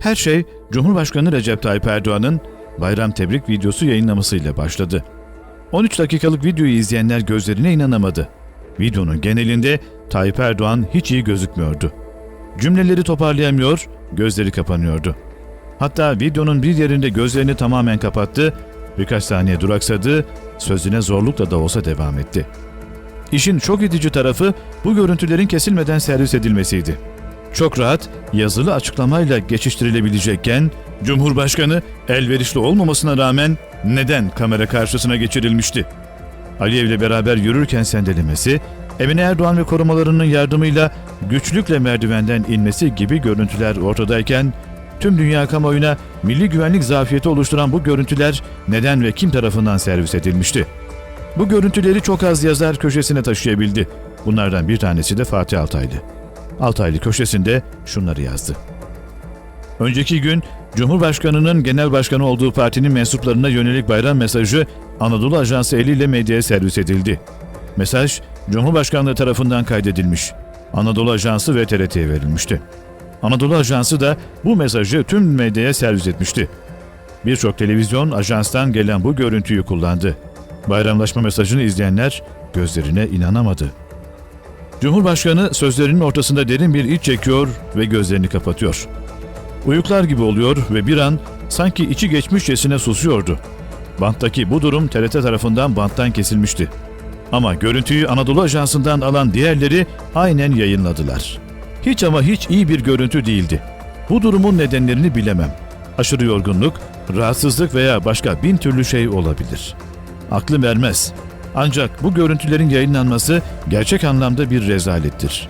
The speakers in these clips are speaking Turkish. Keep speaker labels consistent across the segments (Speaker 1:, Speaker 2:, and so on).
Speaker 1: Her şey Cumhurbaşkanı Recep Tayyip Erdoğan'ın bayram tebrik videosu yayınlamasıyla başladı. 13 dakikalık videoyu izleyenler gözlerine inanamadı. Videonun genelinde Tayyip Erdoğan hiç iyi gözükmüyordu. Cümleleri toparlayamıyor, gözleri kapanıyordu. Hatta videonun bir yerinde gözlerini tamamen kapattı, birkaç saniye duraksadı, sözüne zorlukla da olsa devam etti. İşin şok edici tarafı bu görüntülerin kesilmeden servis edilmesiydi. Çok rahat yazılı açıklamayla geçiştirilebilecekken Cumhurbaşkanı elverişli olmamasına rağmen neden kamera karşısına geçirilmişti? Aliyev'le beraber yürürken sendelemesi, Emine Erdoğan ve korumalarının yardımıyla güçlükle merdivenden inmesi gibi görüntüler ortadayken tüm dünya kamuoyuna milli güvenlik zafiyeti oluşturan bu görüntüler neden ve kim tarafından servis edilmişti? Bu görüntüleri çok az yazar köşesine taşıyabildi. Bunlardan bir tanesi de Fatih Altaylı. Altaylı köşesinde şunları yazdı. Önceki gün Cumhurbaşkanı'nın genel başkanı olduğu partinin mensuplarına yönelik bayram mesajı Anadolu Ajansı eliyle medyaya servis edildi. Mesaj Cumhurbaşkanlığı tarafından kaydedilmiş. Anadolu Ajansı ve TRT'ye verilmişti. Anadolu Ajansı da bu mesajı tüm medyaya servis etmişti. Birçok televizyon ajanstan gelen bu görüntüyü kullandı. Bayramlaşma mesajını izleyenler gözlerine inanamadı. Cumhurbaşkanı sözlerinin ortasında derin bir iç çekiyor ve gözlerini kapatıyor. Uyuklar gibi oluyor ve bir an sanki içi geçmişçesine susuyordu. Banttaki bu durum TRT tarafından banttan kesilmişti. Ama görüntüyü Anadolu Ajansı'ndan alan diğerleri aynen yayınladılar. Hiç ama hiç iyi bir görüntü değildi. Bu durumun nedenlerini bilemem. Aşırı yorgunluk, rahatsızlık veya başka bin türlü şey olabilir. Aklım ermez. Ancak bu görüntülerin yayınlanması gerçek anlamda bir rezalettir.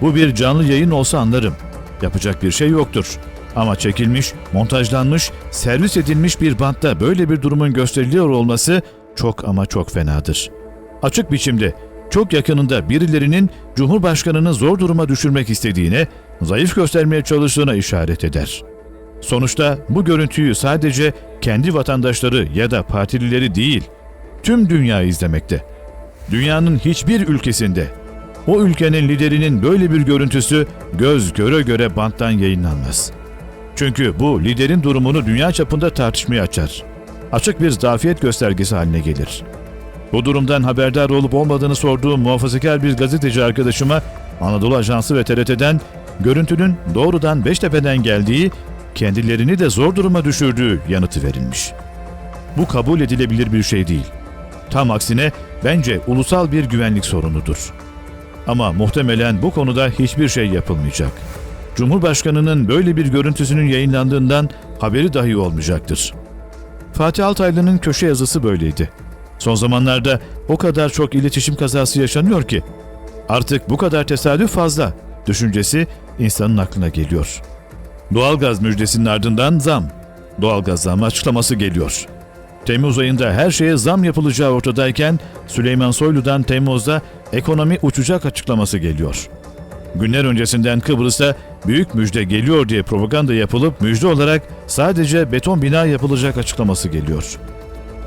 Speaker 1: Bu bir canlı yayın olsa anlarım. Yapacak bir şey yoktur. Ama çekilmiş, montajlanmış, servis edilmiş bir bantta böyle bir durumun gösteriliyor olması çok ama çok fenadır. Açık biçimde çok yakınında birilerinin Cumhurbaşkanını zor duruma düşürmek istediğine, zayıf göstermeye çalıştığına işaret eder. Sonuçta bu görüntüyü sadece kendi vatandaşları ya da partilileri değil, tüm dünya izlemekte. Dünyanın hiçbir ülkesinde o ülkenin liderinin böyle bir görüntüsü göz göre göre banttan yayınlanmaz. Çünkü bu liderin durumunu dünya çapında tartışmaya açar. Açık bir zafiyet göstergesi haline gelir. Bu durumdan haberdar olup olmadığını sorduğum muhafazakar bir gazeteci arkadaşıma Anadolu Ajansı ve TRT'den görüntünün doğrudan Beştepe'den geldiği, kendilerini de zor duruma düşürdüğü yanıtı verilmiş. Bu kabul edilebilir bir şey değil. Tam aksine bence ulusal bir güvenlik sorunudur. Ama muhtemelen bu konuda hiçbir şey yapılmayacak. Cumhurbaşkanının böyle bir görüntüsünün yayınlandığından haberi dahi olmayacaktır. Fatih Altaylı'nın köşe yazısı böyleydi. Son zamanlarda o kadar çok iletişim kazası yaşanıyor ki artık bu kadar tesadüf fazla düşüncesi insanın aklına geliyor. Doğalgaz müjdesinin ardından zam. Doğalgaz zamı açıklaması geliyor. Temmuz ayında her şeye zam yapılacağı ortadayken Süleyman Soylu'dan Temmuz'da ekonomi uçacak açıklaması geliyor. Günler öncesinden Kıbrıs'ta büyük müjde geliyor diye propaganda yapılıp müjde olarak sadece beton bina yapılacak açıklaması geliyor.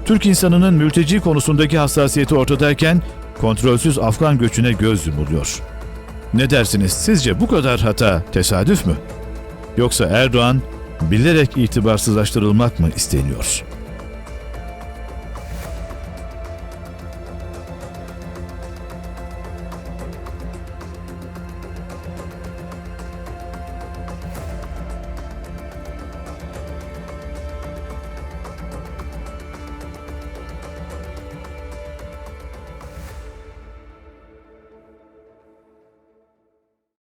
Speaker 1: Türk insanının mülteci konusundaki hassasiyeti ortadayken kontrolsüz Afgan göçüne göz yumuluyor. Ne dersiniz sizce bu kadar hata tesadüf mü? Yoksa Erdoğan bilerek itibarsızlaştırılmak mı isteniyor?''